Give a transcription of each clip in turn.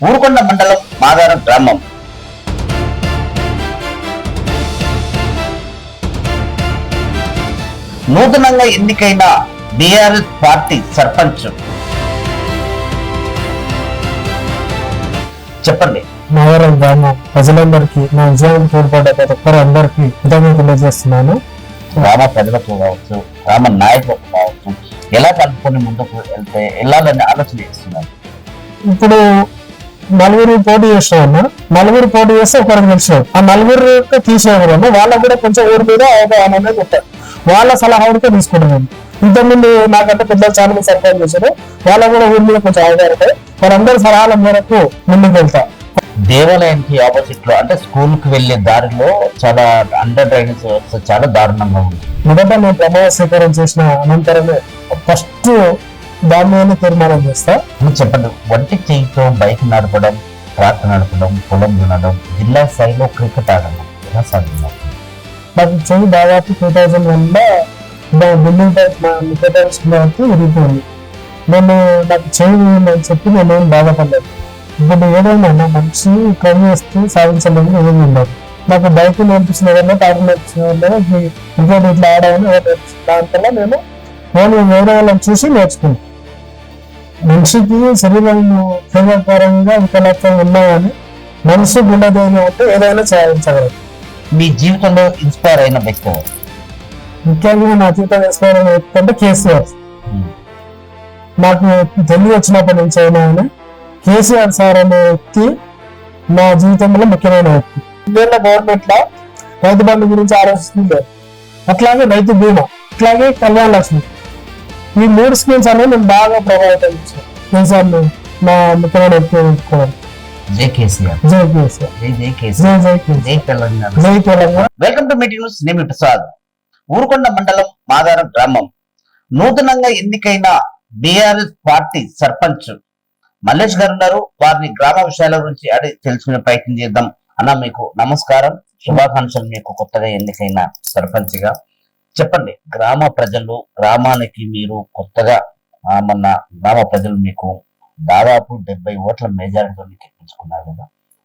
ఊరుకొండ మండలం మాదారం గ్రామం. నూతనంగా ఎన్నికైన బీఆర్ఎస్ పార్టీ సర్పంచ్. చెప్పండి. నగరం గ్రామం ప్రజలందరికీ నా విజయానికి తోడ్పడ్డ ప్రతి ఒక్కరు అందరికీ కృతజ్ఞతలు తెలియజేస్తున్నాను. గ్రామ ప్రజలకు కావచ్చు గ్రామ నాయకులకు కావచ్చు ఎలా కలుపుకొని ముందుకు వెళ్తే వెళ్ళాలని ఆలోచన చేస్తున్నారు ఇప్పుడు నలుగురు పోటీ చేసిన నలుగురు పోటీ చేస్తే ఒకరికి గెలిచారు ఆ నలుగురు తీసేయకూడదు వాళ్ళకు కూడా కొంచెం ఊరి మీద అవగాహన అనేది ఉంటుంది. వాళ్ళ సలహా కూడా తీసుకుంటున్నాను ఇంతకుముందు నాకంటే పెద్దలు చాలా మంది సర్పంచ్ చేశారు. వాళ్ళకు కూడా ఊరి మీద కొంచెం అవగాహన ఉంటాయి వాళ్ళందరి సలహాల మేరకు ముందుకు వెళ్తా. దేవాలయానికి ఆపోజిట్లో అంటే స్కూల్కి వెళ్ళే దారిలో చాలా అండర్ డ్రైనేజ్ వ్యవస్థ చాలా దారుణంగా ఉంది. మొదట నేను ప్రమాణ స్వీకారం చేసిన అనంతరమే ఫస్ట్ దాని మీద తీర్మానం చేస్తా. చెప్పండి వంటి చేయితో బైక్ నడపడం ట్రాక్టర్ నడపడం పొలం దున్నడం జిల్లా స్థాయిలో క్రికెట్ ఆడడం ఎలా సాధ్యం నాకు చెయ్యి దాదాపు టూ థౌజండ్ వన్లో బిల్డింగ్ టైప్ నికోటానికి విరిగిపోయింది నేను నాకు చెయ్యి అని చెప్పి నేను ఏం బాధపడలేదు. ఇప్పుడు ఏదైనా నా మంచి ట్రై చేస్తూ సాధించాలని ఏమి ఉండదు నాకు బైక్ నేర్పించిన వల్ల టాప్ నేర్పించిన వల్ల క్రికెట్ ఇట్లా ఆడాలని దాంట్లో నేను నేను వేరే వాళ్ళని చూసి నేర్చుకున్నాను మనిషికి శరీరం శరీరపరంగా వికలత్వం ఉన్నా కానీ మనసు గుండె ఉంటే ఏదైనా సాధించగలరు మీ జీవితంలో ఇన్స్పైర్ అయిన వ్యక్తి? ముఖ్యంగా నా జీవితం వేసుకోవాలని వ్యక్తి కేసీఆర్. ఉమ్. నాకు తెలివి వచ్చినప్పటి నుంచి అయినా ఆయన కేసీఆర్ సార్ అనే వ్యక్తి నా జీవితంలో ముఖ్యమైన వ్యక్తి. ఇదేళ్ళ గవర్నమెంట్లో రైతు బంధు గురించి ఆలోచిస్తుంది అట్లాగే రైతు బీమా అట్లాగే కళ్యాణ లక్ష్మి. ఈ మూడు స్కీమ్స్ అనేవి నేను బాగా ప్రభావితం చేశాను వెల్కమ్ టు మీటింగ్ న్యూస్. నేను మీ ప్రసాద్. ఊరుకొండ మండలం మాదారం గ్రామం. నూతనంగా ఎన్నికైన బీఆర్ఎస్ పార్టీ సర్పంచ్. మల్లేష్ గారు ఉన్నారు. వారిని గ్రామ విషయాల గురించి అడిగి తెలుసుకునే ప్రయత్నం చేద్దాం. అన్న మీకు నమస్కారం. శుభాకాంక్షలు. మీకు కొత్తగా ఎన్నికైన సర్పంచ్గా చెప్పండి. గ్రామ ప్రజలు గ్రామానికి మీరు కొత్తగా మన మొన్న గ్రామ ప్రజలు మీకు దాదాపు డెబ్బై ఓట్ల మెజారిటీతో ఎక్కించుకున్నారు కదా.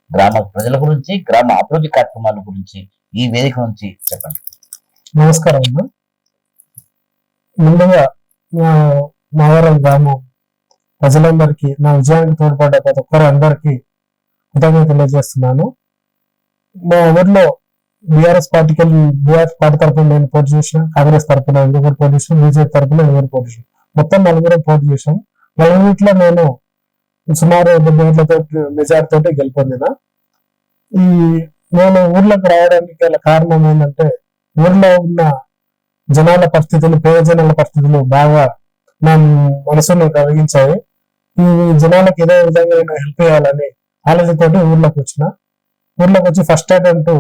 గ్రామ ప్రజల గురించి గ్రామ అభివృద్ధి కార్యక్రమాల గురించి ఈ వేదిక నుంచి చెప్పండి. నమస్కారం అన్న ముందుగా మావరం గ్రామం ప్రజలందరికీ నా విజయానికి తోడ్పడ్డ ప్రతి ఒక్కరు అందరికీ కృతజ్ఞత తెలియజేస్తున్నాను. మా ఊర్లో బీఆర్ఎస్ పార్టీకి వెళ్ళి బీఆర్ఎస్ పార్టీ తరఫున నేను పోటీ చేసిన కాంగ్రెస్ తరఫున ఇంకొకరు పోటీ చేసిన బీజేపీ తరఫున ఇంకొకరు పోటీ చేసిన. మొత్తం నలుగురు పోటీ చేసాం నలుగురిట్లో నేను సుమారు డెబ్బై ఓట్లతో మెజార్టీతో గెలుపొందిన. ఈ నేను ఊర్లోకి రావడానికి గల కారణం ఏంటంటే ఊర్లో ఉన్న జనాల పరిస్థితులు పేద జనాల పరిస్థితులు బాగా నా మనసును కలిగించాయి. ఈ జనాలకు ఏదో విధంగా నేను హెల్ప్ చేయాలని ఆలోచనతోటి ఊర్లోకి వచ్చిన. ఊర్లోకి వచ్చి first attempt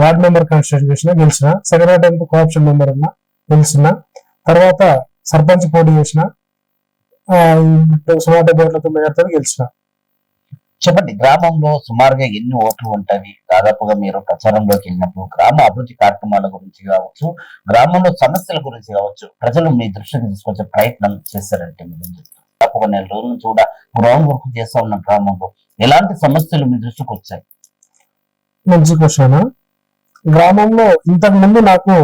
ward member constitution గెలిచిన సెకండ్ అటెంప్ట్ కోఆప్షన్ మెంబర్ ఉన్నా గెలిచిన తర్వాత సర్పంచ్ పోటీ చేసిన సుమారు ఓట్లతో మేయర్తో గెలిచిన చెప్పండి గ్రామంలో సుమారుగా ఎన్ని ఓట్లు ఉంటాయి దాదాపుగా మీరు ప్రచారంలోకి వెళ్ళినప్పుడు గ్రామ అభివృద్ధి కార్యక్రమాల గురించి కావచ్చు గ్రామంలో సమస్యల గురించి కావచ్చు ప్రజలు మీ దృష్టికి తీసుకొచ్చే ప్రయత్నం చేశారంటే మీరు ఏం ఒక నెల రోజుల నుంచి కూడా గ్రౌండ్ వర్క్ చేస్తా ఉన్న గ్రామంలో ఎలాంటి సమస్యలు మీ దృష్టికి వచ్చాయి మంచి క్వశ్చన్ గ్రామంలో ఇంతకు ముందు నాకు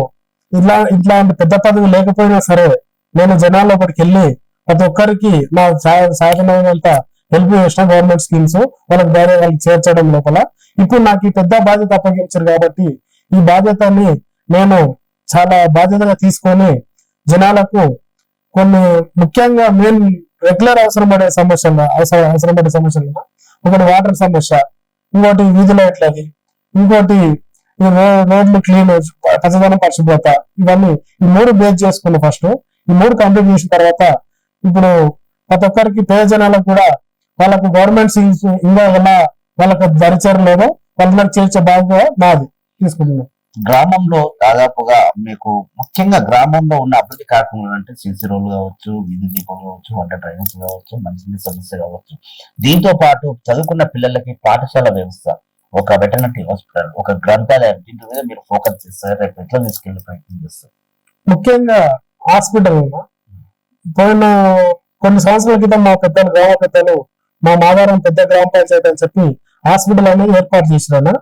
ఇలా ఇట్లాంటి పెద్ద పదవి లేకపోయినా సరే నేను జనాల లోపలికి వెళ్ళి ప్రతి ఒక్కరికి నా సాధనమైనంత హెల్ప్ చేసిన గవర్నమెంట్ స్కీమ్స్ వాళ్ళకి వేరే వాళ్ళకి చేర్చడం లోపల ఇప్పుడు నాకు ఈ పెద్ద బాధ్యత అప్పగించారు కాబట్టి ఈ బాధ్యతని నేను చాలా బాధ్యతగా తీసుకొని జనాలకు కొన్ని ముఖ్యంగా మెయిన్ రెగ్యులర్ అవసరం పడే సమస్యలు అవసరం అవసరం పడే సమస్యలు ఒకటి వాటర్ సమస్య ఇంకోటి వీధి లైట్లది ఇంకోటి రోడ్లు క్లీన్ పచ్చదనం పరిశుభ్రత ఇవన్నీ ఈ మూడు బేస్ చేసుకున్న ఫస్ట్ ఈ మూడు కంప్లీట్ చేసిన తర్వాత ఇప్పుడు ప్రతి ఒక్కరికి ప్రయోజనాలకు కూడా వాళ్ళకు గవర్నమెంట్ స్కీమ్స్ ఇంకా ఎలా వాళ్ళకి దరిచేరు లేదో వాళ్ళకి చేర్చే బాధ్యత నాది. తీసుకుంటున్నాం. గ్రామంలో దాదాపుగా మీకు ముఖ్యంగా గ్రామంలో ఉన్న అభివృద్ధి కార్యక్రమాలు అంటే సిసి రోడ్లు కావచ్చు వీధి దీపాలు కావచ్చు వంట డ్రైనేజ్ కావచ్చు మంచినీటి సమస్య కావచ్చు. దీంతో పాటు చదువుకున్న పిల్లలకి పాఠశాల వ్యవస్థ. ఒక వెటర్నరీ హాస్పిటల్ ఒక గ్రంథాలయం దీని మీద మీరు ఫోకస్ చేస్తారు రేపు ఎట్లా తీసుకెళ్ళే ప్రయత్నం చేస్తారు? ముఖ్యంగా హాస్పిటల్ పోయిన కొన్ని సంవత్సరాల క్రితం మా పెద్దలు గ్రామ పెద్దలు మా మాదారం పెద్ద గ్రామ పంచాయతీ అని చెప్పి హాస్పిటల్ అనేది ఏర్పాటు చేసినాను?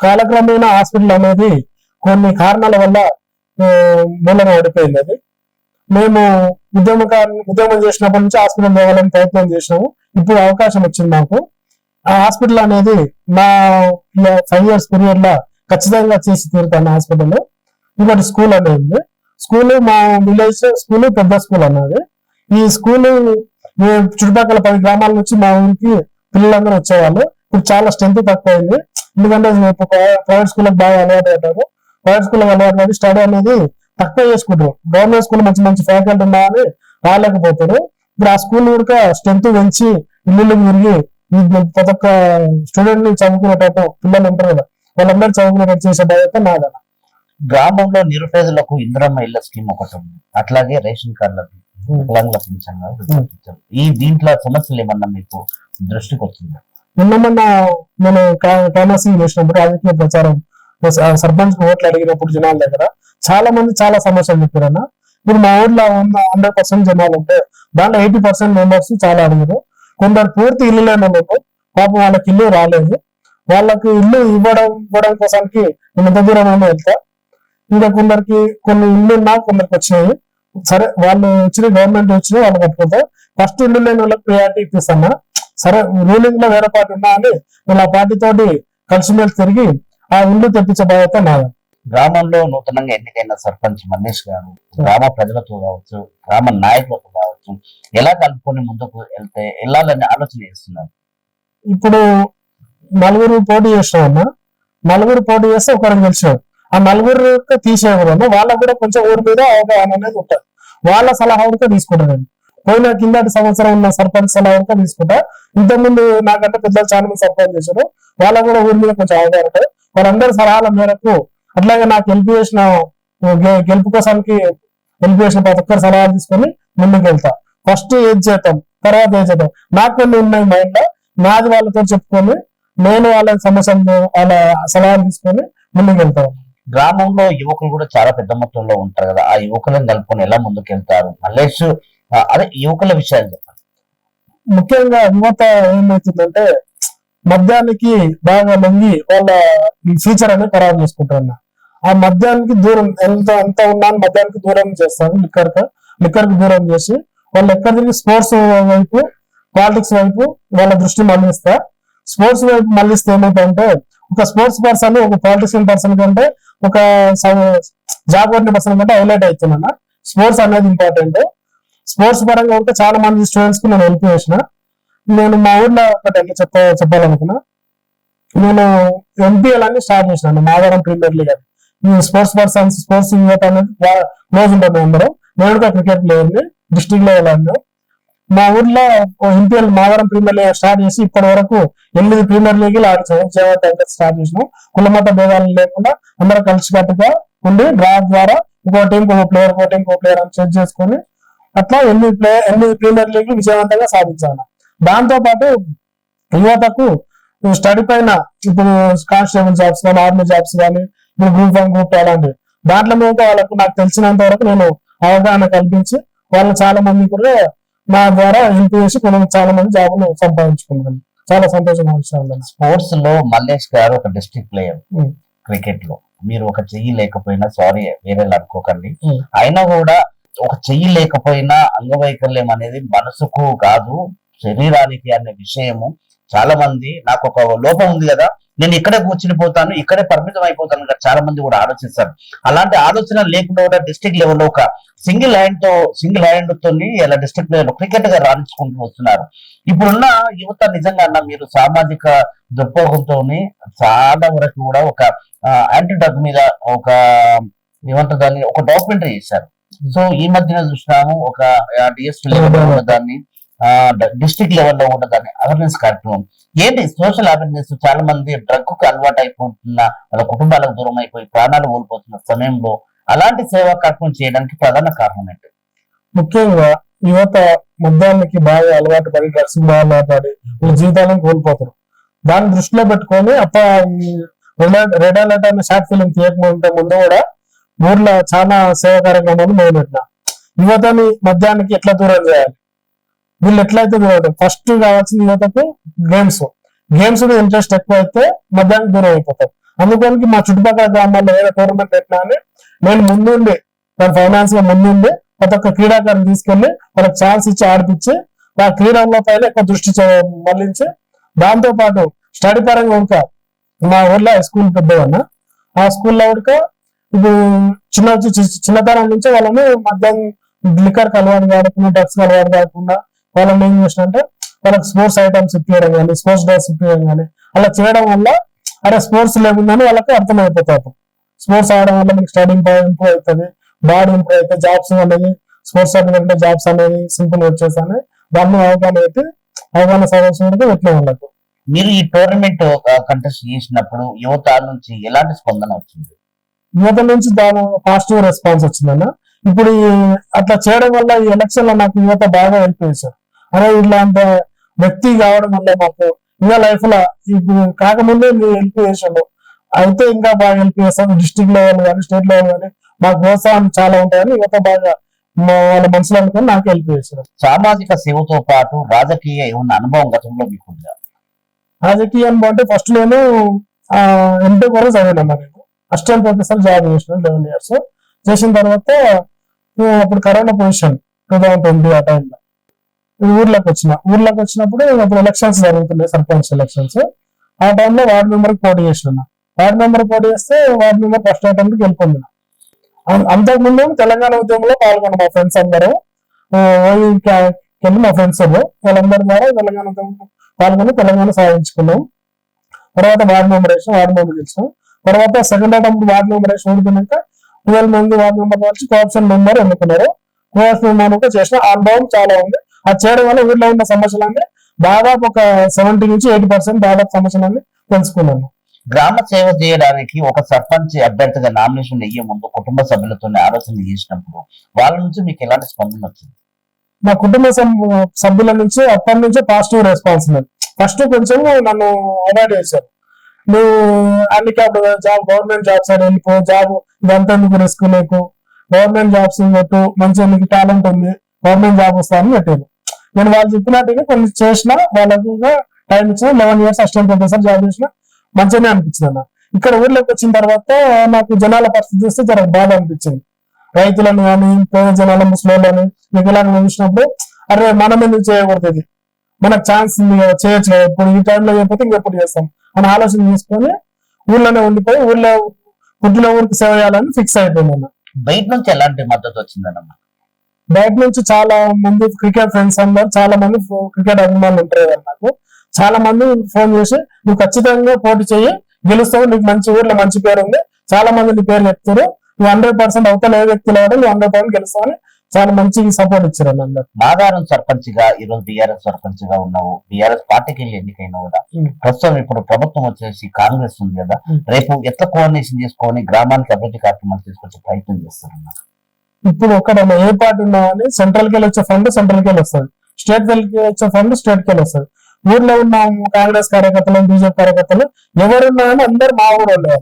కాలక్రమేణా హాస్పిటల్ అనేది కొన్ని కారణాల వల్ల మూలన ఓడిపోయింది అది. మేము ఉద్యమకారు ఉద్యమం చేసినప్పటి నుంచి హాస్పిటల్ తేవాలని ప్రయత్నం చేసినాము. ఇప్పుడు అవకాశం వచ్చింది మాకు. ఆ హాస్పిటల్ అనేది మా ఫైవ్ ఇయర్స్ పీరియడ్లో ఖచ్చితంగా చేసి తీరుతాను హాస్పిటల్. ఇంకోటి స్కూల్ అనేది స్కూల్ మా విలేజ్ స్కూల్ పెద్ద స్కూల్ అన్నది. ఈ స్కూల్ చుట్టుపక్కల పది గ్రామాల నుంచి మా ఊరికి పిల్లలందరూ వచ్చేవాళ్ళు. ఇప్పుడు చాలా స్ట్రెంత్ తక్కువైంది. ఎందుకంటే ప్రైవేట్ స్కూల్ బాగా అలవాటు అవుతారు ప్రైవేట్ స్కూల్ అలవాటు పడి స్టడీ అనేది తక్కువ చేసుకుంటారు గవర్నమెంట్ స్కూల్ మంచి మంచి ఫ్యాకల్టీ ఉన్నా అని రాలేకపోతారు ఇప్పుడు ఆ స్కూల్ కూడా స్ట్రెంత్ పెంచి ఇల్లు తిరిగి ప్రతి ఒక్క స్టూడెంట్ని చదువుకునేటట్టు పిల్లలు ఉంటారు కదా వాళ్ళందరూ చదువుకునేటట్టు చేసే బాధ్యత నాదన్న గ్రామంలో నిరుపేదలకు ఇందిరమ్మ ఇళ్ళ స్కీమ్ ఒకటి ఉంది. అట్లాగే రేషన్ కార్డులకు వికలాంగుల పింఛన్ ఈ దీంట్లో సమస్యలు ఏమన్నా మీకు దృష్టికి వచ్చింది నిన్న మొన్న నేను కామర్సింగ్ చేసినప్పుడు రాజకీయ ప్రచారం సర్పంచ్ ఓట్లు అడిగినప్పుడు జనాల దగ్గర చాలా మంది చాలా సమస్యలు చెప్పారన్న. ఇప్పుడు మా ఊర్లో ఉన్న హండ్రెడ్ పర్సెంట్ జనాలు ఉంటే దాంట్లో ఎయిటీ పర్సెంట్ మెంబర్స్ చాలా అడిగారు. కొందరు పూర్తి ఇల్లు లేని పాపం వాళ్ళకి ఇల్లు రాలేదు. వాళ్ళకి ఇల్లు ఇవ్వడం ఇవ్వడం కోసానికి నేను ఎంత దూరం అయినా వెళ్తా. ఇంకా కొందరికి కొన్ని ఇల్లు ఉన్నా కొందరికి వచ్చినాయి. సరే వాళ్ళు వచ్చిన గవర్నమెంట్ వచ్చిన వాళ్ళు కట్టుకుంటే. ఫస్ట్ ఇల్లు లేని వాళ్ళకి ప్రియారిటీ ఇప్పిస్తాను. సరే రూలింగ్లో వేరే పార్టీ ఉన్నా అని నేను ఆ పార్టీ తోటి కలిసిమెలిసి తిరిగి ఆ ఇల్లు తెప్పించే బాధ్యత నాది. గ్రామంలో నూతనంగా ఎన్నికైన సర్పంచ్ మల్లేష్ గారు గ్రామ ప్రజలతో కావచ్చు గ్రామ నాయకులతో కావచ్చు ఎలా కలుపుకొని ముందుకు వెళ్తే వెళ్ళాలని ఆలోచన చేస్తున్నారు? ఇప్పుడు నలుగురు పోటీ చేసినాం నలుగురు పోటీ చేస్తే ఒకరిని గెలిచాడు ఆ నలుగురు తీసేవారు వాళ్ళకు కూడా కొంచెం ఊరి మీద అవగాహన అనేది ఉంటుంది. వాళ్ళ సలహా వరకు తీసుకుంటారు. పోయిన కిందటి సంవత్సరం ఉన్న సర్పంచ్ సలహా వరకు తీసుకుంటా. ఇంతకుముందు నాకంటే పెద్దలు చాలా మంది సర్పంచ్ చేశారు. వాళ్ళకు కూడా ఊరి మీద కొంచెం అవగాహన ఉంటుంది. వాళ్ళందరి సలహాల మేరకు అట్లాగే నాకు హెల్ప్ చేసిన గె- గెలుపు కోసానికి హెల్ప్ చేసిన ప్రతి ఒక్కరు సలహాలు తీసుకొని ముందుకు వెళ్తా ఫస్ట్ ఏది చేద్దాం? తర్వాత ఏది చేద్దాం? నాకు కొన్ని ఉన్నాయి మైండ్లో నాది వాళ్ళతో చెప్పుకొని నేను వాళ్ళ సమస్యలు వాళ్ళ సలహాలు తీసుకొని ముందుకు వెళ్తాను గ్రామంలో యువకులు కూడా చాలా పెద్ద మొత్తంలో ఉంటారు కదా. ఆ యువకులను కలుపుకొని ఎలా ముందుకు వెళ్తారు మల్లేష్ అదే యువకుల విషయాలు చెప్పండి. ముఖ్యంగా యువత ఏమవుతుందంటే మద్యానికి బాగా లొంగి వాళ్ళ ఫ్యూచర్ అనేది ఖరాబ్ చేసుకుంటారు ఆ మద్యానికి దూరం ఎంత ఎంత ఉన్నా మద్యానికి దూరం చేస్తారు లిక్కర్ లిక్కర్కి దూరం చేసి వాళ్ళు ఎక్కడ తిరిగి స్పోర్ట్స్ వైపు పాలిటిక్స్ వైపు వాళ్ళ దృష్టి మళ్ళిస్తా స్పోర్ట్స్ వైపు మళ్ళిస్తే ఏమవుతుందంటే ఒక స్పోర్ట్స్ పర్సన్ ఒక పాలిటిషియన్ పర్సన్ కంటే ఒక జాబ్ కొట్టిన పర్సన్ కంటే హైలైట్ అవుతున్నా స్పోర్ట్స్ అనేది ఇంపార్టెంట్ స్పోర్ట్స్ పరంగా ఉంటే చాలా మంది స్టూడెంట్స్కి నేను హెల్ప్ చేసిన. నేను మా ఊర్లో ఒకటి ఎట్లా చెప్ప చెప్పాలనుకున్నా. నేను ఎంపీఎల్ అని స్టార్ట్ చేసినాను మాధవరం ప్రీమియర్ లీగ్ అని. స్పోర్ట్స్ పర్సన్స్ స్పోర్ట్స్ యూత్ అనేది క్లోజ్ ఉంటుంది అందరూ. నేను క్రికెట్ ప్లేయర్ని డిస్ట్రిక్ట్ లెవెల్ అన్నా మా ఊర్లో MPL Mavaram premier league start చేసి ఇప్పటి వరకు ఎనిమిది ప్రీమియర్ లీగ్లు ఆరు స్టార్ట్ చేసినాం. కులమత భేదాలు లేకుండా అందరూ కలిసికట్టుగా ఉండి డ్రా ద్వారా ఇంకో టీం ఒక ప్లేయర్ ఇంకో టీం ఇంకో ప్లేయర్ అని చెక్ చేసుకొని అట్లా ఎనిమిది ప్లేయర్ ఎనిమిది ప్రీమియర్ లీగ్ విజయవంతంగా సాధించాను దాంతో పాటు యువతకు స్టడీ పైన ఇప్పుడు కానిస్టేబుల్ జాబ్స్ కానీ ఆర్మీ జాబ్స్ కానీ ఇప్పుడు గ్రూప్ వన్ గ్రూప్ అలాంటివి. దాంట్లో మీద వాళ్ళకు నాకు తెలిసినంత వరకు నేను అవగాహన కల్పించి వాళ్ళు చాలా మంది కూడా నా ద్వారా హెల్ప్ చేసి కొన్ని చాలా మంది జాబులు సంపాదించుకున్నాను చాలా సంతోషంగా విషయం స్పోర్ట్స్లో మల్లేష్ గారు ఒక డిస్ట్రిక్ట్ ప్లేయర్. క్రికెట్లో. మీరు ఒక చెయ్యి లేకపోయినా సారీ వేరే అనుకోకండి. అయినా కూడా ఒక చెయ్యి లేకపోయినా అంగవైకల్యం అనేది మనసుకు కాదు శరీరానికి అనే విషయము. చాలా మంది నాకు ఒక లోపం ఉంది కదా నేను ఇక్కడే కూర్చుని పోతాను ఇక్కడే పరిమితం అయిపోతాను చాలా మంది కూడా ఆలోచిస్తారు. అలాంటి ఆలోచన లేకుండా కూడా డిస్ట్రిక్ట్ లెవెల్లో ఒక సింగిల్ హ్యాండ్తో సింగిల్ హ్యాండ్ తోని ఇలా డిస్ట్రిక్ట్ లెవెల్ క్రికెట్గా రాణించుకుంటూ వస్తున్నారు. ఇప్పుడున్న యువత నిజంగా అన్న మీరు సామాజిక దృక్పథంతో చాలా వరకు కూడా ఒక యాంటీ డ్రగ్ మీద ఒక ఏమంటారు దాన్ని ఒక డాక్యుమెంటరీ చేశారు. సో ఈ మధ్యన చూసినాము ఒక డిఎస్పీ ఉన్న దాన్ని డిస్టిక్ లెవెల్లో ఉన్న దాన్ని అవేర్నెస్ కార్యక్రమం. ఏంటి? సోషల్ అవేర్నెస్ చాలా మంది డ్రగ్కు అలవాటు అయిపోతున్న వాళ్ళ కుటుంబాలకు దూరం అయిపోయి ప్రాణాలు కోల్పోతున్న సమయంలో అలాంటి సేవా కార్యక్రమం చేయడానికి ప్రధాన కారణం ఏంటి? ముఖ్యంగా యువత మద్యానికి బాగా అలవాటు పడి డ్రగ్స్ బాగా మాట్లాడి పడి వీళ్ళ జీవితాలను కోల్పోతారు. దాన్ని దృష్టిలో పెట్టుకొని అప్ప రెడ్ అలర్ట్ అనే షార్ట్ ఫిలిం తీయకముందే ముందు కూడా ఊర్లో చాలా సేవా కార్యక్రమాలు మొదలెట్టిన యువతని మద్యానికి ఎట్లా దూరం చేయాలి? వీళ్ళు ఎట్లయితే దూరం ఫస్ట్ కావాల్సిన యువతకు గేమ్స్ గేమ్స్ మీద ఇంట్రెస్ట్ ఎక్కువ అయితే మధ్యాహ్నం దూరం అయిపోతారు. అందుకోనికి మా చుట్టుపక్కల గ్రామాల్లో ఏదో టోర్నమెంట్ పెట్టినా అని నేను ముందుండి దాని ఫైనాన్స్లో ముందుండి ప్రతి ఒక్క క్రీడాకారుని తీసుకెళ్ళి వాళ్ళకి ఛాన్స్ ఇచ్చి ఆడిపించి ఆ క్రీడల పైన ఎక్కువ దృష్టి మళ్ళించి దాంతో పాటు స్టడీ పరంగా ఉడక మా ఊర్లో స్కూల్ పెద్దవన్న ఆ స్కూల్లో ఉడక ఇప్పుడు చిన్న చి- చిన్నతనం నుంచి వాళ్ళని మధ్యాహ్నం లిక్కర్ అలవాటు కాకుండా డ్రగ్స్ కలవాడు కాకుండా వాళ్ళని ఏం చేసిన అంటే వాళ్ళకి స్పోర్ట్స్ ఐటమ్స్ ఇప్పించడం కానీ స్పోర్ట్స్ డ్రెస్ ఇప్పించడం కానీ అలా చేయడం వల్ల అరే స్పోర్ట్స్ లేకుందని వాళ్ళకి అర్థమైపోతారు స్పోర్ట్స్ ఆడడం వల్ల మీకు స్టడీ ఇంప్రూవ్ అవుతుంది బాడీ ఇంప్రూవ్ అవుతుంది జాబ్స్ అనేది స్పోర్ట్స్ అంటే జాబ్స్ అనేది సింపుల్ వచ్చేసాని దాన్ని అవగాహన అయితే అవగాహన సదస్సు పెట్టిన వాళ్ళకు మీరు ఈ టోర్నమెంట్ కంటెస్ట్ చేసినప్పుడు యువత నుంచి ఎలాంటి స్పందన వచ్చింది? యువత నుంచి దాని పాజిటివ్ రెస్పాన్స్ వచ్చిందన్న. ఇప్పుడు అట్లా చేయడం వల్ల ఈ ఎలక్షన్లో నాకు యువత బాగా హెల్ప్ చేశారు. అరే ఇట్లాంటి వ్యక్తి కావడం వల్ల మాకు ఇంకా లైఫ్లో ఇప్పుడు కాకముందే మీరు హెల్ప్ చేసాను అయితే ఇంకా బాగా హెల్ప్ చేస్తాను డిస్ట్రిక్ట్ లెవెల్ కానీ స్టేట్ లెవెల్ కానీ మాకు ప్రోత్సాహం చాలా ఉంటాయని యువత బాగా వాళ్ళ మనసులో అనుకుని నాకు హెల్ప్ చేశారు సామాజిక సేవతో పాటు రాజకీయ ఏమన్నా అనుభవం గతంలో మీకు ఉందా? రాజకీయం అంటే ఫస్ట్ నేను ఎంపీ కూడా చదివినమ్మా నేను. అసిస్టెంట్ ప్రొఫెసర్ జాబ్ చేసిన లెవెన్ ఇయర్స్ చేసిన తర్వాత అప్పుడు corona position two thousand twenty ఆ టైంలో ఊర్లోకి వచ్చిన ఊర్లోకి వచ్చినప్పుడు అప్పుడు ఎలక్షన్స్ జరుగుతున్నాయి సర్పంచ్ ఎలక్షన్స్ ఆ టైంలో వార్డ్ మెంబర్ పోటీ చేసిన వార్డ్ మెంబర్ పోటీ చేస్తే వార్డ్ మెంబర్ ఫస్ట్ అటెంప్ట్ గెలుపొందిన. అంతకుముందు తెలంగాణ ఉద్యమంలో పాల్గొన్న మా ఫ్రెండ్స్ అందరూ ఆ, వెళ్ళి మా ఫ్రెండ్స్ వాళ్ళందరి ద్వారా తెలంగాణ ఉద్యమంలో పాల్గొని తెలంగాణ సాధించుకున్నాం. తర్వాత వార్డ్ మెంబర్ వేసాం వార్డ్ మెంబర్ గెలిచాం తర్వాత సెకండ్ అటెంప్ట్ వార్డ్ మెంబర్ వేసి ఓడిపోయినాక ట్వెల్వ్ మంది వార్డ్ మెంబర్ వచ్చి కోఆప్షన్ మెంబర్ ఎన్నుకున్నారు. కోఆప్షన్ మెంబర్ చేసిన అనుభవం చాలా ఉంది. అది చేయడం వల్ల ఊర్లో ఉన్న సమస్యలన్నీ దాదాపు ఒక సెవెంటీ నుంచి ఎయిటీ పర్సెంట్ దాదాపు సమస్యలన్నీ తెలుసుకున్నాను గ్రామ సేవ చేయడానికి ఒక సర్పంచ్ అభ్యర్థిగా నామినేషన్ వెయ్యే ముందు కుటుంబ సభ్యులతో ఆలోచన చేసినప్పుడు వాళ్ళ నుంచి మీకు ఎలాంటి స్పందన వచ్చింది? మా కుటుంబ సభ్యుల నుంచి అప్పటి నుంచే పాజిటివ్ రెస్పాన్స్ ఉంది. ఫస్ట్ కొంచెం నన్ను అవాయిడ్ చేశారు. నువ్వు హ్యాండిక్యాప్ జాబ్ గవర్నమెంట్ జాబ్స్ అని వెళ్ళిపో జాబ్ ఇదంతా ఎందుకు రిస్క్ నీకు గవర్నమెంట్ జాబ్స్ పెట్టు మంచిగా నీకు టాలెంట్ ఉంది గవర్నమెంట్ జాబ్ వస్తానని పెట్టాను నేను వాళ్ళు చెప్పినట్టుగా కొన్ని చేసిన వాళ్ళకు టైం ఇచ్చిన eleven years assistant professor job చేసిన మంచిగానే అనిపించింది అన్న. ఇక్కడ ఊర్లోకి వచ్చిన తర్వాత నాకు జనాల పరిస్థితి చూస్తే జర బాధ అనిపించింది. రైతులను కానీ పేద జనాల ముసలిని వికలాంగులను చూసినప్పుడు అరే మనం ఎందుకు చేయకూడదు ఇది? మనకు ఛాన్స్ ఉంది కదా చేయొచ్చు కదా? ఇప్పుడు ఈ టైంలో చేయకపోతే ఇంకెప్పుడు చేస్తాం? అని ఆలోచన చేసుకొని ఊళ్ళోనే ఉండిపోయి ఊళ్ళో పుట్టిన ఊరికి సేవ చేయాలని ఫిక్స్ అయిపోయింది బయట నుంచి ఎలాంటి మద్దతు వచ్చిందన్నమాట బయట నుంచి చాలా మంది క్రికెట్ ఫ్రెండ్స్ అందరు చాలా మంది క్రికెట్ అభిమానులు ఉంటారు కదా నాకు. చాలా మంది ఫోన్ చేసి నువ్వు ఖచ్చితంగా పోటీ చెయ్యి గెలుస్తావు నీకు మంచి ఊర్లో మంచి పేరు ఉంది. చాలా మంది నీ పేరు చెప్తారు. నువ్వు హండ్రెడ్ పర్సెంట్ అవతల ఏ వ్యక్తి లేవడం నువ్వు హండ్రెడ్ పర్సెంట్ గెలుస్తావు అని చాలా మంచి సపోర్ట్ ఇచ్చారు అందరు. మాదారం సర్పంచ్గా ఈరోజు బీఆర్ఎస్ సర్పంచ్గా ఉన్నావు. బీఆర్ఎస్ పార్టీకి వెళ్ళి ఎన్నికైనావు కదా. ప్రస్తుతం ఇప్పుడు ప్రభుత్వం వచ్చేసి కాంగ్రెస్ ఉంది కదా. రేపు ఎట్లా కోఆర్డినేషన్ చేసుకొని గ్రామానికి అభివృద్ధి కార్యక్రమాలు తీసుకొచ్చే ప్రయత్నం చేస్తున్నారు ఇప్పుడు ఒక్కడ ఏ పార్టీ ఉన్నా అని సెంట్రల్కి వెళ్ళి వచ్చే ఫండ్ సెంట్రల్కి వెళ్ళి వస్తుంది స్టేట్కి వచ్చే ఫండ్ స్టేట్కి వెళ్ళి వస్తుంది ఊర్లో ఉన్న కాంగ్రెస్ కార్యకర్తలు బీజేపీ కార్యకర్తలు ఎవరున్నా అని అందరు మా ఊరు వాళ్ళు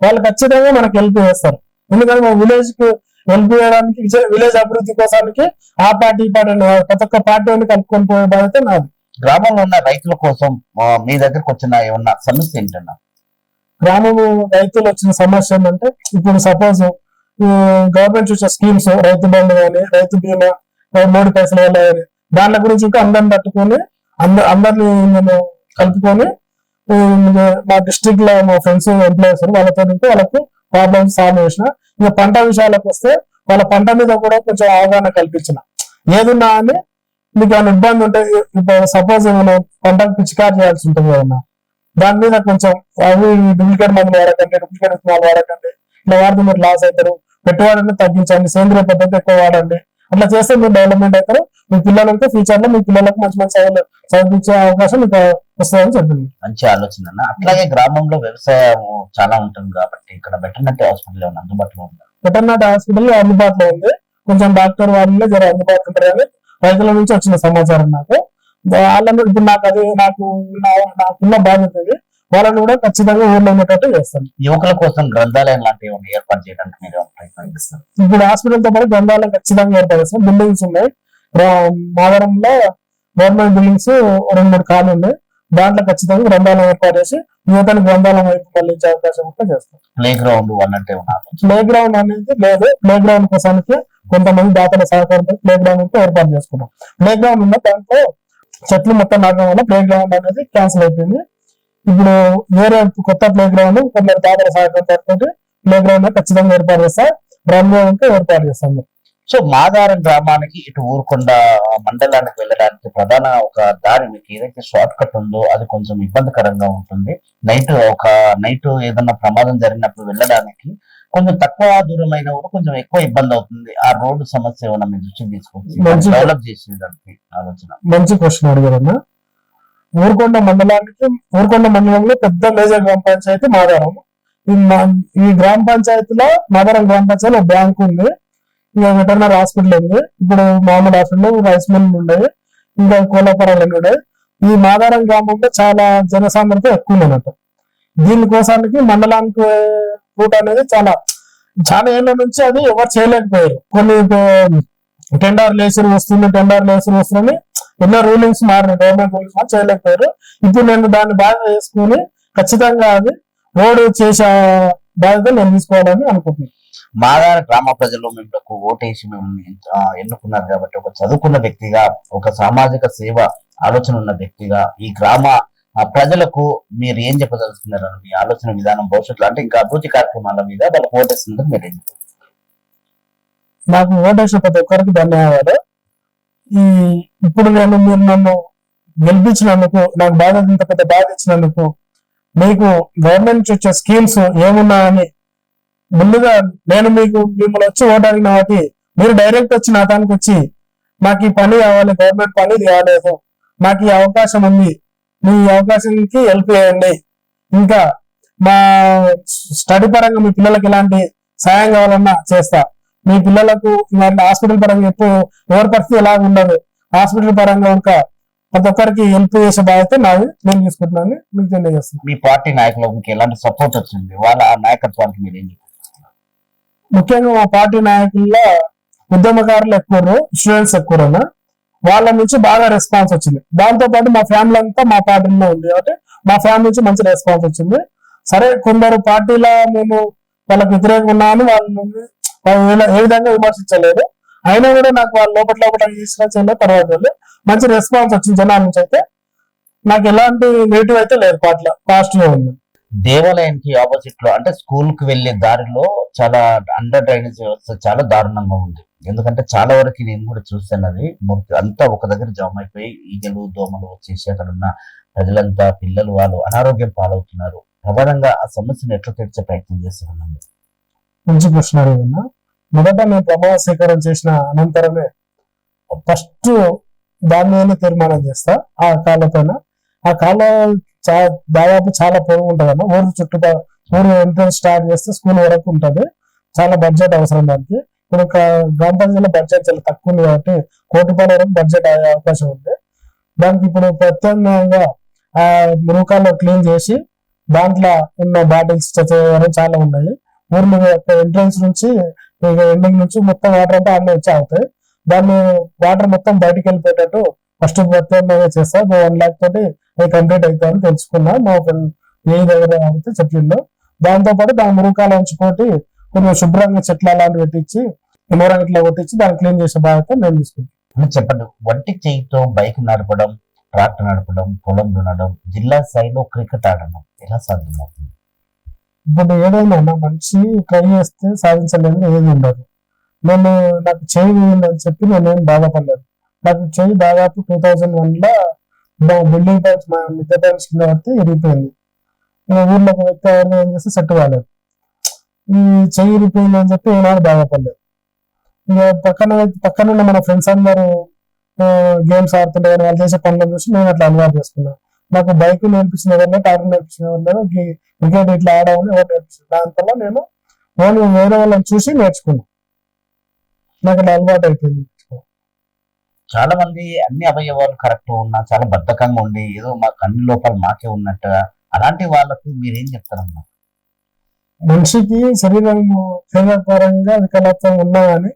వాళ్ళు ఖచ్చితంగా మనకు హెల్ప్ చేస్తారు. ఎందుకంటే మా విలేజ్కి హెల్ప్ చేయడానికి విలేజ్ అభివృద్ధి కోసానికి ఆ పార్టీ ఈ పార్టీ. ప్రతి ఒక్క పార్టీ కలుపుకొని పోయే బాధ్యత నాది. గ్రామంలో ఉన్న రైతుల కోసం మీ దగ్గరకు వచ్చిన ఏమన్నా సమస్య ఏంటన్నా? గ్రామం రైతులు వచ్చిన సమస్య ఏంటంటే ఇప్పుడు సపోజ్ గవర్నమెంట్ చూసే స్కీమ్స్ రైతు బంధు కానీ రైతు బీమా మూడు పైసలు వల్ల కానీ దాని గురించి ఇంకా అందరిని పట్టుకొని అందరు అందరిని నేను కలుపుకొని మా డిస్ట్రిక్ట్లో మా ఫ్రెండ్స్ ఎంప్లాయీస్ వాళ్ళతో వాళ్ళకు వాళ్ళకి ప్రాబ్లమ్స్ సాల్వ్ చేసిన. ఇక పంట విషయాలకు వస్తే వాళ్ళ పంట మీద కూడా కొంచెం అవగాహన కల్పించిన. ఏదున్నా అని మీకు ఏమైనా ఇబ్బంది ఉంటే ఇప్పుడు సపోజ్ ఏమైనా పంటకు పిచికారు చేయాల్సి ఉంటుంది ఏమన్నా దాని మీద కొంచెం అవి డూప్లికేట్ మందులు వాడకండి డూప్లికేట్ విత్తనాలు వాడకండి ఇట్లా వాడితే మీరు లాస్ అవుతారు. పెట్టుబడిని తగ్గించండి. సేంద్రియ పద్ధతి ఎక్కువ వాడండి. అట్లా చేస్తే మీరు డెవలప్మెంట్ అవుతారు. మీ పిల్లలకి ఫ్యూచర్లో మీ పిల్లలకు మంచి మంచి చదివించే అవకాశం మీకు వస్తుందని చెప్పింది మంచి ఆలోచన అన్న. అట్లాగే గ్రామంలో వ్యవసాయం చాలా ఉంటుంది కాబట్టి ఇక్కడ వెటర్నరీ హాస్పిటల్ ఏమైనా అందుబాటులో ఉందా? వెటర్నరీ హాస్పిటల్ అందుబాటులో ఉంది. కొంచెం డాక్టర్ వాళ్ళే జర అందుబాటులో ఉంటారు కానీ రైతుల నుంచి వచ్చిన సమాచారం నాకు. వాళ్ళని ఇప్పుడు నాకు అది నాకు నాకున్న బాధ్యత వాళ్ళని కూడా ఖచ్చితంగా ఊర్లో ఉండేటట్టు చేస్తాను యువకుల కోసం గ్రంథాలయం లాంటివి ఏర్పాటు చేయడానికి మీరు ఏమైనా ప్రయత్నం చేస్తారు? ఇప్పుడు హాస్పిటల్తో పాటు గ్రంథాలయం ఖచ్చితంగా ఏర్పడేస్తాం బిల్డింగ్స్ ఉన్నాయి. మాదరంలో గవర్నమెంట్ బిల్డింగ్స్ రెండు మూడు ఖాళీ ఉన్నాయి. దాంట్లో ఖచ్చితంగా గ్రంథాలయం ఏర్పాటు చేసి యువతని గ్రంథాలయం వైపు మళ్ళించే అవకాశం ఉంటే చేస్తాం ప్లే గ్రౌండ్ అన్నట్టే ఉన్నారు ప్లే గ్రౌండ్ అనేది లేదు. ప్లే గ్రౌండ్ కోసానికి కొంతమంది దాతల సహకారంతో ప్లే గ్రౌండ్ అయితే ఏర్పాటు చేసుకున్నాం. ప్లే గ్రౌండ్ ఉన్న దాంట్లో చెట్లు మొత్తం నాటడం వల్ల ప్లే గ్రౌండ్ అనేది క్యాన్సిల్ అయిపోయింది. ఇప్పుడు వేరే కొత్త ప్లే గ్రౌండ్ కొందరు దాతల సహకారంతో ప్లే గ్రౌండ్ ఖచ్చితంగా ఏర్పాటు చేస్తా గ్రామంలో ఏర్పాటు చేస్తాం సో మాదారం గ్రామానికి ఇటు ఊరుకొండ మండలానికి వెళ్ళడానికి ప్రధాన ఒక దారి మీకు ఏదైతే షార్ట్ కట్ ఉందో అది కొంచెం ఇబ్బందికరంగా ఉంటుంది. నైట్ ఒక నైట్ ఏదన్నా ప్రమాదం జరిగినప్పుడు వెళ్ళడానికి కొంచెం తక్కువ దూరం అయినా కూడా కొంచెం ఎక్కువ ఇబ్బంది అవుతుంది. ఆ రోడ్డు సమస్య ఏమైనా మీ దృష్టికి తీసుకొచ్చి మంచి- డెవలప్ చేసేదానికి ఆలోచన. మంచి క్వశ్చన్ అడిగారన్న ఊరుకొండ మండలానికి ఊరుకొండ మండలంలో పెద్ద మేజర్ గ్రామ పంచాయతీ మాదారం. ఈ ఈ గ్రామ పంచాయతీలో మాదారం గ్రామ పంచాయతీలో ఒక బ్యాంక్ ఉంది. ఇంకా వెటర్నరీ హాస్పిటల్ ఉంది. ఇప్పుడు మామూలు హాస్పిటల్ రైస్ మిల్ ఉండేది ఇంకా కోలాపురాలు ఉన్నాయి ఈ మాదారం గ్రామంలో చాలా జనసాంద్రత ఎక్కువ ఉంది దీనికోసానికి మండలానికి రూట్ అనేది చాలా చాలా ఏళ్ళ నుంచి అది ఎవరు చేయలేకపోయారు. కొన్ని టెండర్ వేసి వస్తుంది టెండర్ వేసి వస్తుంది ఎన్నో రూలింగ్స్ మారినాయి. గవర్నమెంట్ రూలింగ్స్ మారి చేయలేకపోయారు ఇప్పుడు నేను దాన్ని బాగా చేసుకుని ఖచ్చితంగా అది రోడ్ చేసే బాధ్యత నేను తీసుకోవాలని అనుకుంటున్నాను. మాదార గ్రామ ప్రజలు మిమ్మల్ని ఓటేసి మిమ్మల్ని ఆ, ఎన్నుకున్నారు కాబట్టి ఒక చదువుకున్న వ్యక్తిగా ఒక సామాజిక సేవ ఆలోచన ఉన్న వ్యక్తిగా ఈ గ్రామ ప్రజలకు మీరు ఏం చెప్పదలుచుకున్నారు మీ ఆలోచన విధానం భవిష్యత్తులో అంటే ఇంకా అభివృద్ధి కార్యక్రమాల మీద వాళ్ళకి ఓటేస్తున్నందుకు మీరు ఏం చెప్తారు? నాకు ఓటేసిన ప్రతి ఒక్కరికి ధన్యవాదాలు. ఈ ఇప్పుడు నేను మీరు నన్ను గెలిపించినందుకు నాకు బాధ్యత ఇంత పెద్ద బాధ ఇచ్చినందుకు మీకు గవర్నమెంట్ నుంచి వచ్చే స్కీమ్స్ ఏమున్నాయని ముందుగా నేను మీకు మిమ్మల్ని వచ్చి ఓటాడిన వాటి మీరు డైరెక్ట్ వచ్చి నా దానికి వచ్చి నాకు ఈ పని కావాలి గవర్నమెంట్ పని ఇది కాలేదు నాకు ఈ అవకాశం ఉంది మీ అవకాశానికి హెల్ప్ చేయండి. ఇంకా మా స్టడీ పరంగా మీ పిల్లలకి ఎలాంటి సాయం కావాలన్నా చేస్తా. మీ పిల్లలకు ఇలాంటి హాస్పిటల్ పరంగా ఎప్పుడు ఎవరి పరిస్థితి ఎలా ఉండదు హాస్పిటల్ పరంగా ఇంకా ప్రతి ఒక్కరికి హెల్ప్ చేసే బాధ్యత నాది. నేను తీసుకుంటున్నాను. మీకు తెలియజేస్తున్నాను. మీ పార్టీ నాయకులకు మీకు ఎలాంటి సపోర్ట్ వచ్చింది? వాళ్ళ ఆ నాయకత్వానికి మీరు ఏం ముఖ్యంగా మా పార్టీ నాయకుల్లో ఉద్యమకారులు ఎక్కువ స్టూడెంట్స్ ఎక్కువ వాళ్ళ నుంచి బాగా రెస్పాన్స్ వచ్చింది. దాంతో పాటు మా ఫ్యామిలీ అంతా మా పార్టీలో ఉంది కాబట్టి మా ఫ్యామిలీ నుంచి మంచి రెస్పాన్స్ వచ్చింది. సరే కొందరు పార్టీలో మేము వాళ్ళకి వ్యతిరేకంగా ఉన్నామని వాళ్ళు వాళ్ళు ఏ- ఏ విధంగా విమర్శించలేదు. అయినా కూడా నాకు వాళ్ళ లోపల లోపల తర్వాత వాళ్ళు మంచి రెస్పాన్స్ వచ్చింది జనాల నుంచి అయితే. నాకు ఎలాంటి నెగిటివ్ అయితే లేదు పార్టీలో పాజిటివ్ ఉంది. దేవాలయానికి ఆపోజిట్లో అంటే స్కూల్కి వెళ్ళే దారిలో చాలా అండర్ డ్రైనేజ్ వ్యవస్థ చాలా దారుణంగా ఉంది. ఎందుకంటే చాలా వరకు నేను కూడా చూస్తున్నది అంతా ఒక దగ్గర జామ్ అయిపోయి ఈగలు దోమలు వచ్చేసి అక్కడ ఉన్న ప్రజలంతా పిల్లలు వాళ్ళు అనారోగ్యం పాలవుతున్నారు. ప్రధానంగా ఆ సమస్యను ఎట్లా తీర్చే ప్రయత్నం చేస్తున్నాను? మంచి ప్రశ్న మొదట నేను ప్రమాణ స్వీకారం చేసిన అనంతరమే ఫస్ట్ దాని తీర్మానం చేస్తా ఆ కాళ్ళపైన. ఆ కాళ్ళ చా దాదాపు చాలా పొడవు ఉంటుంది అన్న ఊరు చుట్టుపక్కల ఊరు ఎంట్రన్స్ స్టార్ట్ చేస్తే స్కూల్ వరకు ఉంటుంది. చాలా బడ్జెట్ అవసరం దానికి. ఇప్పుడు ఒక గ్రామ పంచాయతీలో బడ్జెట్ చాలా తక్కువ ఉంది కాబట్టి కోటి రూపాయల వరకు బడ్జెట్ అయ్యే అవకాశం ఉంది. దానికి ఇప్పుడు ప్రత్యామ్నాయంగా ఆ మురుకాల్లో క్లీన్ చేసి దాంట్లో ఉన్న బాటిల్స్ చాలా ఉన్నాయి. ఊర్లో ఎంట్రన్స్ నుంచి ఎండింగ్ నుంచి మొత్తం వాటర్ అంతా అన్నీ వచ్చి ఆగుతాయి దాన్ని వాటర్ మొత్తం బయటికి వెళ్ళిపోయేటట్టు ఫస్ట్ ప్రత్యేకంగా చేస్తా. వన్ ల్యాక్ తోటి కంప్లీట్ అవుతాయని తెలుసుకున్నా. మా ఫ్రెండ్ ఏ దగ్గర అయితే చెప్పిండు. దాంతో పాటు దాని మురుకాలు ఉంచుకోటి కొంచెం శుభ్రంగా చెట్లు అలాంటివి పెట్టించి మొరం ఇట్లా కొట్టించి దాన్ని క్లీన్ చేసే బాధ్యత నేను తీసుకుంటాను చెప్పండి వంటి చేయితో బైక్ నడపడం ట్రాక్టర్ నడపడం పొలం దున్నడం జిల్లా స్థాయిలో క్రికెట్ ఆడడం ఎలా సాధ్యమవుతుంది? ఇప్పుడు ఏదైనా నా మనిషి ట్రై చేస్తే సాధించలేని ఏది ఉండదు. నేను నాకు చేయి అని చెప్పి నేనేం బాధపడలేదు. నాకు చేయి దాదాపు టూ థౌజండ్ వన్లో బిల్డింగ్ టైమ్స్ మా మిద్దె టైమ్స్ కింద పడితే ఇరిగిపోయింది. ఊర్లో ఒక వ్యక్తి ఎవరిని ఏం చేస్తే సెట్ కాలేదు. ఈ చెయ్యి ఇరిగిపోయింది అని చెప్పి ఏనాడు బాధపడలేదు. ఇక పక్కన పక్కన ఉన్న మన ఫ్రెండ్స్ అందరూ గేమ్స్ ఆడుతుంటే కానీ వాళ్ళు చేసే పనులను చూసి నేను అట్లా అలవాటు చేసుకున్నాను నాకు బైక్ నేర్పించిన ఎవరిలో ట్రాక్టర్ నేర్పించిన ఎవరిలో క్రికెట్ ఇట్లా ఆడమని ఎవరు నేర్పించారు. దాంతో నేను ఓన్లీ వేరే వాళ్ళని చూసి నేర్చుకున్నాను నాకు అలవాటు అయిపోయింది చాలా మంది అన్ని అవయవాలు కరెక్ట్ ఉన్నా చాలా బద్ధకంగా ఉండి ఏదో మా కన్ను లోపల మాకే ఉన్నట్టుగా అలాంటి వాళ్ళకు మీరేం చెప్తారమ్మా? మనిషికి శరీరం శరీరపరంగా వికలత్వం ఉన్నా కానీ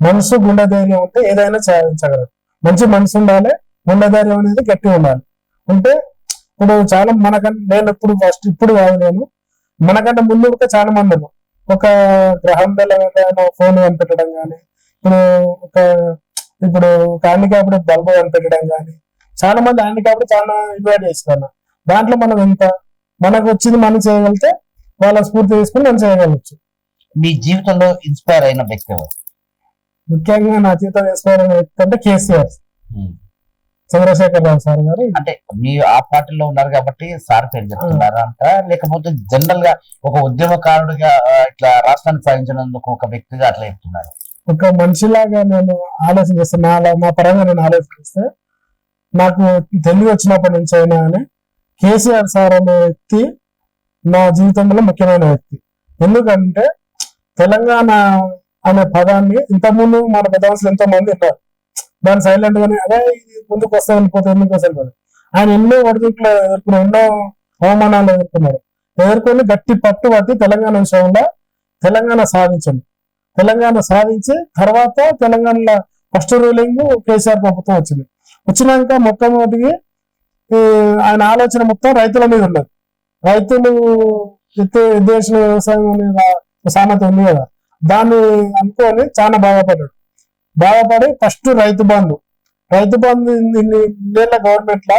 మనసు గుండె ధైర్యం ఉంటే ఏదైనా సాధించగలరు మంచి మనసు ఉండాలి గుండె ధైర్యం అనేది గట్టిగా ఉండాలి. అంటే ఇప్పుడు చాలా మనకంటే నేను ఇప్పుడు ఫస్ట్ ఇప్పుడు కాదు నేను. మనకంటే ముందు కూడా చాలా మంది. ఒక గ్రహం ఫోన్ కనిపెట్టడం కానీ ఇప్పుడు ఒక ఇప్పుడు ఒక హ్యాండిక్యాప్డ్ బల్బ్ కనిపెట్టడం కానీ చాలా మంది హ్యాండిక్యాప్డ్ చాలా ఇన్వైట్ చేస్తున్నారు. దాంట్లో మనం ఎంత మనకు వచ్చింది మనం చేయగలిగితే వాళ్ళ స్ఫూర్తి తీసుకుని మనం చేయగలచ్చు. మీ జీవితంలో ఇన్స్పైర్ అయిన వ్యక్తి ముఖ్యంగా నా జీవితం ఇన్స్పైర్ అయిన వ్యక్తి అంటే కేసీఆర్. చంద్రశేఖర్ రావు సార్ గారు. అంటే మీ ఆ పార్టీలో ఉన్నారు కాబట్టి సార్ పేరు చెప్తున్నారా అంట. లేకపోతే జనరల్గా ఒక ఉద్యమకారుడిగా ఇట్లా రాష్ట్రాన్ని సాధించినందుకు ఒక వ్యక్తిగా అట్లా చెప్తున్నారు. ఒక మనిషిలాగా నేను ఆలోచన చేస్తే నా నా పరంగా నేను ఆలోచిస్తే నాకు తెలివి వచ్చినప్పటి నుంచి అయినా కానీ కేసీఆర్ సార్ అనే వ్యక్తి నా జీవితంలో ముఖ్యమైన వ్యక్తి. ఎందుకంటే తెలంగాణ అనే పదాన్ని ఇంతకుముందు మన పెద్దవాళ్ళు ఎంతో మంది ఉన్నారు దాన్ని సైలెంట్ గానే అదే ఇది ముందుకు వస్తా వెళ్ళిపోతే ఎందుకు వస్తే ఆయన ఎన్నో ఒడిదుట్లు ఎదుర్కొన్నారు ఎన్నో అవమానాలు ఎదుర్కొన్నారు ఎదుర్కొని గట్టి పట్టు పట్టి తెలంగాణ విషయంలో తెలంగాణ సాధించండి. తెలంగాణ సాధించి తర్వాత తెలంగాణలో ఫస్ట్ రూలింగ్ కేసీఆర్ ప్రభుత్వం వచ్చింది. వచ్చినాక మొట్టమొదటికి ఆయన ఆలోచన మొత్తం రైతుల మీద ఉండదు రైతులు ఎత్తు దేశ వ్యవసాయం అనే సామెత ఉంది కదా. దాన్ని అనుకొని చాలా బాధపడ్డాడు. బాధపడి ఫస్ట్ రైతు బంధు. రైతు బంధు ఇన్నేళ్ళ గవర్నమెంట్ లా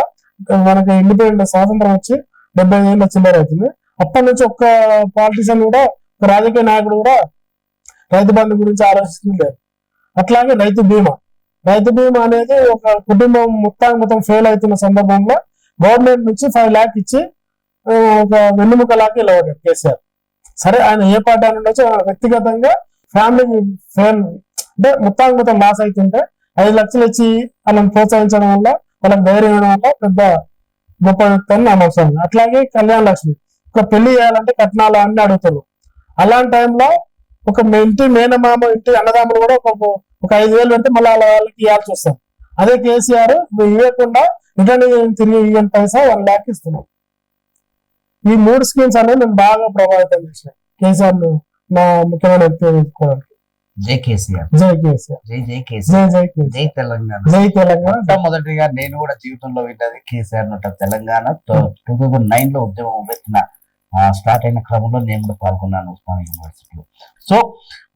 మనకి ఇండిపెండెంట్ స్వాతంత్రం వచ్చి డెబ్బై ఏళ్ళ చిల్లర అవుతుంది. అప్పటి నుంచి ఒక్క పాలిటిషియన్ కూడా ఒక రాజకీయ నాయకుడు కూడా రైతు బంధు గురించి ఆలోచిస్తుంది అట్లాగే రైతు బీమా. రైతు బీమా అనేది ఒక కుటుంబం మొత్తం మొత్తం ఫెయిల్ అవుతున్న సందర్భంలో గవర్నమెంట్ నుంచి ఫైవ్ ల్యాక్ ఇచ్చి ఒక వెన్నుముక లాక్ నిలబడ్డాడు కేసీఆర్. సరే ఆయన ఏ పార్టీ అని ఉండొచ్చు వ్యక్తిగతంగా ఫ్యామిలీ ఫెయిల్ అంటే మొత్తం మొత్తం లాస్ అవుతుంటే ఐదు లక్షలు ఇచ్చి వాళ్ళని ప్రోత్సహించడం వల్ల వాళ్ళకి ధైర్యం ఇవ్వడం వల్ల పెద్ద గొప్ప వ్యక్తి అని నా అవసరం అట్లాగే కళ్యాణ లక్ష్మి. ఒక పెళ్ళి చేయాలంటే కట్నాలు అన్ని అడుగుతారు అలాంటి టైంలో ఒక మీ ఇంటి మేనమామ ఇంటి అన్నదమ్ములు కూడా ఒక ఒక ఐదు వేలు పెడితే మళ్ళీ వాళ్ళకి ఇవ్వాల్సి వస్తాం అదే కేసీఆర్ నువ్వు ఇవ్వకుండా రిటర్న్ తిరిగి ఇవ్వని పైసా వన్ ల్యాక్ ఇస్తున్నాం ఈ మూడు స్కీమ్స్ అనేవి నేను బాగా ప్రభావితం చేసినాయి. కేసీఆర్ నా ముఖ్యమైన వ్యక్తి ఎదుర్కోవడానికి జై కేసీఆర్. జై కేసీఆర్. జై జై కేసీఆర్. జై జై కేసీఆర్. జై తెలంగాణ. జై తెలంగాణ. మొట్టమొదటిగా నేను కూడా జీవితంలో విన్నది కేసీఆర్ నట తెలంగాణ. టూ థౌజండ్ నైన్లో ఉద్యమం పెట్టిన స్టార్ట్ అయిన క్రమంలో నేను కూడా పాల్గొన్నాను ఉస్మానియా యూనివర్సిటీలో. సో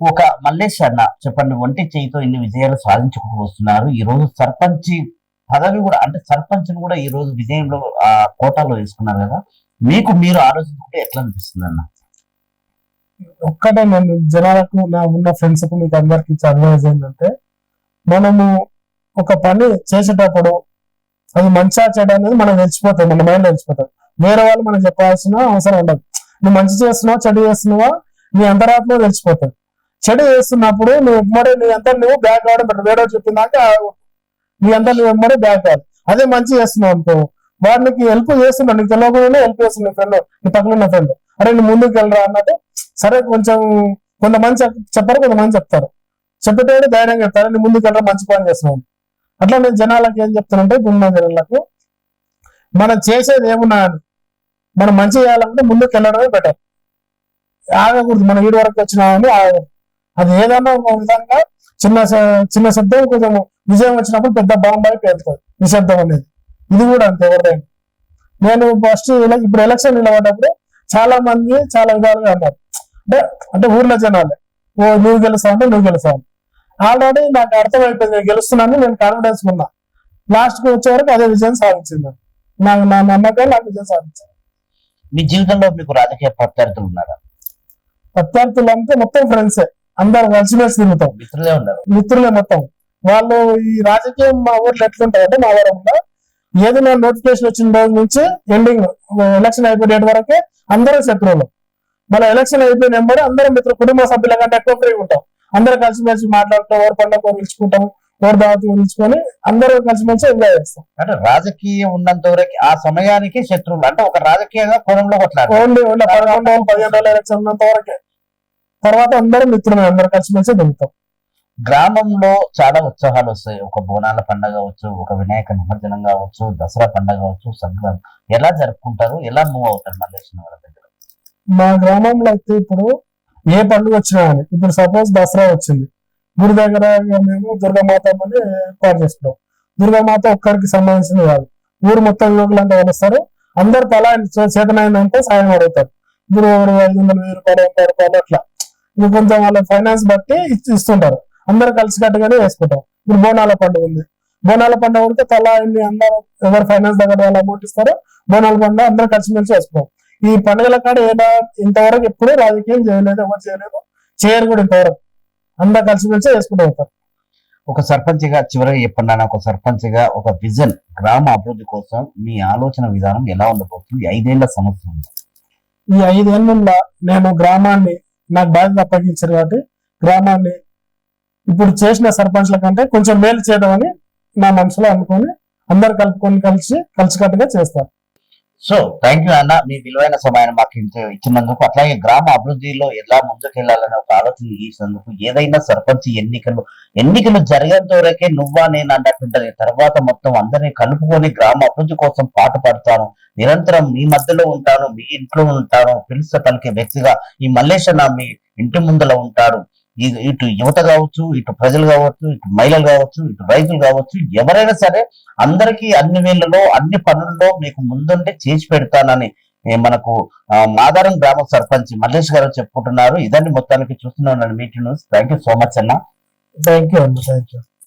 ఒక మల్లేష్ అన్న చెప్పండి ఒంటి చేయితో ఇన్ని విజయాలు సాధించుకుంటూ వస్తున్నారు. ఈ రోజు సర్పంచ్ పదవి కూడా అంటే సర్పంచ్ కూడా ఈ రోజు విజయంలో ఆ కోటాలో వేసుకున్నారు కదా. మీకు మీరు ఆలోచించుకుంటే ఎట్లా అనిపిస్తుంది అన్న? ఒక్కటే నేను జనాలకు నా ఉన్న ఫ్రెండ్స్కు మీకు అందరికి ఇచ్చే అడ్వైజ్ ఏంటంటే మనము ఒక పని చేసేటప్పుడు అది మంచిగా చేయడం అనేది మనం తెలిసిపోతాం మన మైండ్ తెలిసిపోతాం వేరే వాళ్ళు మనం చెప్పాల్సిన అవసరం ఉండదు. నువ్వు మంచి చేస్తున్నావా చెడు చేస్తున్నావా నీ అంతరాత్మ తెలిసిపోతుంది. చెడు చేస్తున్నప్పుడు నువ్వు ఎమ్మడే నీ అంతా నువ్వు బ్యాక్ కావడం బెటర్. వేరే చెప్పినాక నీ అంతా నువ్వు ఎమ్మడే బ్యాక్ కాదు. అదే మంచి చేస్తున్నావు అనుకో వాడికి హెల్ప్ చేస్తున్నావు నీకు తెలియకుండా హెల్ప్ చేస్తున్నావు ఫ్రెండ్ నీ పక్కన ఉన్న ఫ్రెండ్ అరే నువ్వు ముందుకు వెళ్ళరా అన్నట్టు సరే కొంచెం కొంతమంది చెప్పారు చెప్పరు కొంతమంది చెప్తారు. చెప్పేటప్పుడు ధైర్యంగా చెప్తారు నేను ముందుకు వెళ్ళడం మంచి పని చేస్తున్నాను అట్లా నేను జనాలకు ఏం చెప్తానంటే ఇప్పుడున్న జనాలకు మనం చేసేది ఏమున్నా అని. మనం మంచి చేయాలంటే ముందుకు వెళ్ళడమే బెటర్ ఆగకూడదు మనం వీడి వరకు వచ్చినామని ఆగకూడదు. అది ఏదైనా ఒక విధంగా చిన్న చిన్న శబ్దం కొంచెం విజయం వచ్చినప్పుడు పెద్ద బాంబాయి పేరుతుంది నిశ్శబ్దం అనేది. ఇది కూడా అంతే ఎవరిదైనా. నేను ఫస్ట్ ఇప్పుడు ఎలక్షన్ నిలబడ్డప్పుడు చాలా మంది చాలా విధాలుగా అన్నారు. అంటే అంటే ఊర్లో జనాలే. ఓ నువ్వు గెలుస్తావు అంటే నువ్వు గెలుస్తావు ఆల్రెడీ నాకు అర్థమైపోయింది నేను గెలుస్తున్నాను నేను కాన్ఫిడెన్స్ ఉన్నా. లాస్ట్కి వచ్చే వరకు అదే విజయం సాధించింది. నాకు నా నమ్మకం నాకు విజయం సాధించింది. మీ జీవితంలో మీకు రాజకీయ ప్రత్యర్థులు ఉన్నారా? ప్రత్యర్థులు అంటే మొత్తం ఫ్రెండ్సే అందరు కలిసిమెలిసి తిరుగుతాం. మిత్రులే ఉన్నారు. మిత్రులే మొత్తం. వాళ్ళు ఈ రాజకీయం మా ఊర్లో ఎట్లుంటారు అంటే మా ఊరంలో ఏదైనా నోటిఫికేషన్ వచ్చిన రోజు నుంచి ఎండింగ్ ఎలక్షన్ అయిపోయే డేట్ వరకే అందరూ శత్రువులు. మన ఎలక్షన్ అయిపోయిన వెంబడి అందరం మిత్రులు కుటుంబ సభ్యుల కంటే ఎక్కువ ఫ్రీ ఉంటాం. అందరూ కలిసిమెలిసి మాట్లాడుతూ ఎవరు పండుగ పిలుచుకుంటాం ఎవరు దావతి పిలుచుకొని అందరూ కలిసిమెలిసి ఎంజాయ్ చేస్తాం. అంటే రాజకీయం ఉన్నంత వరకు ఆ సమయానికి శత్రువులు అంటే ఒక రాజకీయంగా కోణంలో కొట్లాడు ఓన్లీ ఓన్లీ పదకొండు రోజులు పదిహేను రోజులు ఎలక్షన్ ఉన్నంత వరకే. తర్వాత అందరం మిత్రులమే అందరూ కలిసిమెలిసి దిగుతాం గ్రామంలో చాలా ఉత్సాహాలు వస్తాయి. ఒక బోనాల పండగ కావచ్చు ఒక వినాయక నిమజ్జనం కావచ్చు దసరా పండగ కావచ్చు సంక్రాంతి. ఎలా జరుపుకుంటారు? ఎలా మూవ్ అవుతారు మల్లేశ్వరం మా గ్రామంలో అయితే ఇప్పుడు ఏ పండుగ వచ్చినా కానీ ఇప్పుడు సపోజ్ దసరా వచ్చింది. గుడి దగ్గర మేము దుర్గామాత అని ఏర్పాటు చేసుకున్నాం దుర్గామాత ఒక్కరికి సంబంధించింది కాదు. ఊరు మొత్తం యువకులంతా కలుస్తారు. అందరు తలా చేతనైందంటే సాయం అడుగుతారు. ఇప్పుడు ఎవరు ఐదు వందల వెయ్యి రూపాయలు వంద రూపాయలు అట్లా. ఇక కొంచెం వాళ్ళ ఫైనాన్స్ బట్టి ఇస్తుంటారు. అందరు కలిసి కట్టుగానే వేసుకుంటాం ఇప్పుడు బోనాల పండుగ ఉంది. బోనాల పండుగ ఉంటే తలా అందరూ ఎవరు ఫైనాన్స్ దగ్గర వాళ్ళు అమౌంట్ ఇస్తారో బోనాల పండుగ అందరూ కలిసిమెలిసి వేసుకుంటాం ఈ పండుగల కాడ ఏడా ఇంతవరకు ఎప్పుడూ రాజకీయం చేయలేదు ఎవరు చేయలేదు. చేయరు కూడా ఇంతవరకు. అందరు కలిసిమెలిసి వేసుకుంటూ ఉంటారు ఒక సర్పంచ్గా చివరిగా చెప్పండి ఒక సర్పంచ్గా ఒక విజన్ గ్రామ అభివృద్ధి కోసం మీ ఆలోచన విధానం ఎలా ఉండబోతుంది? ఐదేళ్ళ సంవత్సరం ఈ ఐదేళ్ళలో నేను గ్రామాన్ని నాకు బాధ్యత అప్పగించారు కాబట్టి గ్రామాన్ని ఇప్పుడు చేసిన సర్పంచ్ల కంటే కొంచెం మేలు చేద్దామని నా మనసులో అనుకొని అందరు కలుపుకొని కలిసి కలిసికట్టుగా చేస్తారు. సో థ్యాంక్ యూ అన్న మీ విలువైన సమయాన్ని మాకు ఇచ్చినందుకు అట్లాగే గ్రామ అభివృద్ధిలో ఎలా ముందుకెళ్ళాలనే ఒక ఆలోచన చేసినందుకు ఏదైనా సర్పంచ్ ఎన్నికలు ఎన్నికలు జరిగేంత వరకే నువ్వా నేను అన్నట్టుంటది. తర్వాత మొత్తం అందరినీ కలుపుకొని గ్రామ అభివృద్ధి కోసం పాటు పడతాను. నిరంతరం మీ మధ్యలో ఉంటాను మీ ఇంట్లో ఉంటాను పిలుస్త పలికే వ్యక్తిగా. ఈ మల్లేష్ మీ ఇంటి ముందల ఉంటాడు. ఇటు యువత కావచ్చు ఇటు ప్రజలు కావచ్చు ఇటు మహిళలు కావచ్చు ఇటు రైతులు కావచ్చు ఎవరైనా సరే అందరికీ అన్ని వేళ్ళలో అన్ని పనుల్లో మీకు ముందుంటే చేసి పెడతానని మనకు మాదారం గ్రామ సర్పంచ్ మల్లేష్ గారు చెప్పుకుంటున్నారు. ఇదాన్ని మొత్తానికి చూస్తున్నాను meeting thank you so much అన్న. థ్యాంక్ యూ అండి. Thank you